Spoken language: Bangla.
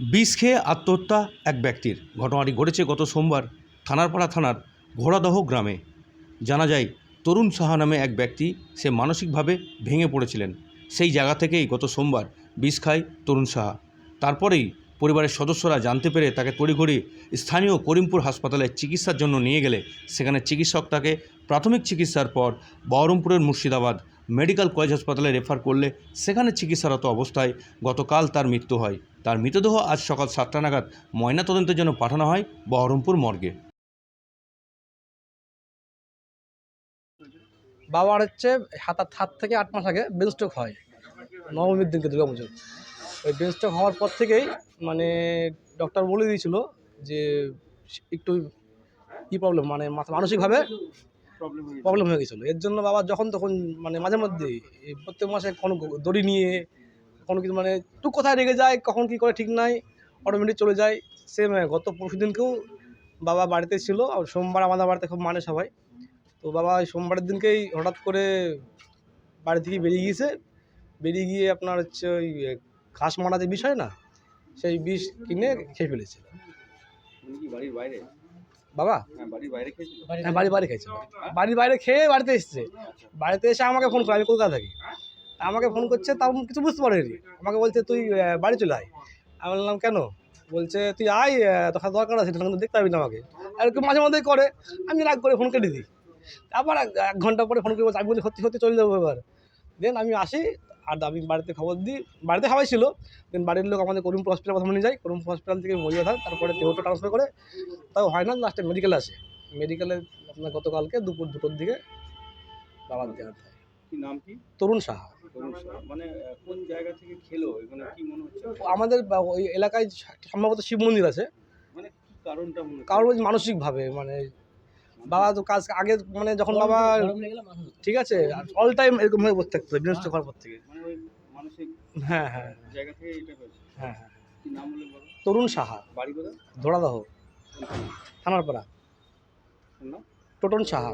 বিষ খেয়ে আত্মহত্যা এক ব্যক্তির। ঘটনাটি ঘটেছে গত সোমবার থানারপাড়া থানার ঘোড়াদহ গ্রামে। জানা যায়, তরুণ সাহা নামে এক ব্যক্তি, সে মানসিকভাবে ভেঙে পড়েছিলেন। সেই জায়গা থেকেই গত সোমবার বিষ খায় তরুণ সাহা। তারপরেই পরিবারের সদস্যরা জানতে পেরে তাকে তড়িঘড়ি স্থানীয় করিমপুর হাসপাতালে চিকিৎসার জন্য নিয়ে গেলে। সেখানে চিকিৎসক তাকে প্রাথমিক চিকিৎসার পর বহরমপুরের মুর্শিদাবাদ মেডিকেল কলেজ হাসপাতালে রেফার করলে সেখানে চিকিৎসারত অবস্থায় গতকাল তার মৃত্যু হয়। তার মৃতদেহ আজ সকাল সাতটা নাগাদ ময়নাতদন্তের জন্য পাঠানো হয় বহরমপুর মর্গে। বাবার হচ্ছে সাত আট থেকে আট মাস আগে ব্রেন স্ট্রোক হয়। নবমীর দিনকে দুর্গা পুজো ওই ব্রেন স্ট্রোক হওয়ার পর থেকেই মানে ডক্টর বলে দিয়েছিল যে একটু কী প্রবলেম মানে মানসিকভাবে প্রবলেম হয়ে গেছিল। এর জন্য বাবা যখন তখন মানে মাঝে মধ্যে প্রত্যেক মাসে কোনো দড়ি নিয়ে কোনো কিছু মানে একটু কোথায় রেগে যায় কখন কী করে ঠিক নাই অটোমেটিক চলে যায়। সেম গত পরশু দিনকেও বাবা বাড়িতে ছিল আর সোমবার আমাদের বাড়িতে খুব মানে সবাই। তো বাবা ওই সোমবারের দিনকেই হঠাৎ করে বাড়ি থেকে বেরিয়ে গিয়েছে। বেরিয়ে গিয়ে আপনার হচ্ছে ওই ঘাস মারা যে বিষ হয় না সেই বিষ কিনে খেয়ে ফেলেছে। বাড়ির বাইরে? বাবা? হ্যাঁ বাড়ির বাইরে খেয়েছিল হ্যাঁ বাড়ি বাইরে খেয়েছে। বাড়ির বাইরে খেয়ে বাড়িতে এসেছে। বাড়িতে এসে আমাকে ফোন করে আমি কলকাতা থাকি। আমাকে ফোন করছে তাও কিছু বুঝতে পারিনি। আমাকে বলছে তুই বাড়ি চলে আয়। আমি বললাম কেন? বলছে তুই আয় তোর দরকার আছে তখন দেখতে পাবি না আমাকে। আর এরকম মাঝে মধ্যেই করে। আমি রাগ করে ফোন কেটে দিই। আবার এক এক ঘণ্টা পরে ফোন করে বলছে আমি বলি সত্যি সত্যি চলে যাব এবার। দেন আমি আসি আর আমি বাড়িতে খবর দিই। বাড়িতে সবাই ছিল। দেন বাড়ির লোক আমাদের করিমপুর হসপিটাল প্রথমে নিয়ে যায়। করিমপুর হসপিটাল থেকে মরিয়া হয় তারপরে দেহটা ট্রান্সফার করে তাও হয় না লাস্টে মেডিকেল আসে। মেডিকেলে আপনার গতকালকে দুপুর দুটোর দিকে বাবার দেওয়া হয়। কি নাম কি? তরুণ সাহা। তরুণ সাহা। মানে কোন জায়গা থেকে খেলো? এখানে কি মনে হচ্ছে? আমাদের ওই এলাকায় সম্ভবত শিব মন্দির আছে। মানে কারণটা কারণ মানসিকভাবে মানে বাবা তো কাজ আগে মানে যখন বাবা ঠিক আছে অল টাইম এরকম হয়ে বসে থাকতো বিনষ্ট করার পর থেকে। মানে হ্যাঁ হ্যাঁ। জায়গা থেকে এটা হয়েছে। হ্যাঁ হ্যাঁ। তরুণ সাহা। বাড়ি কোথায়? থানার পাড়া থানারপাড়া টোটন সাহা।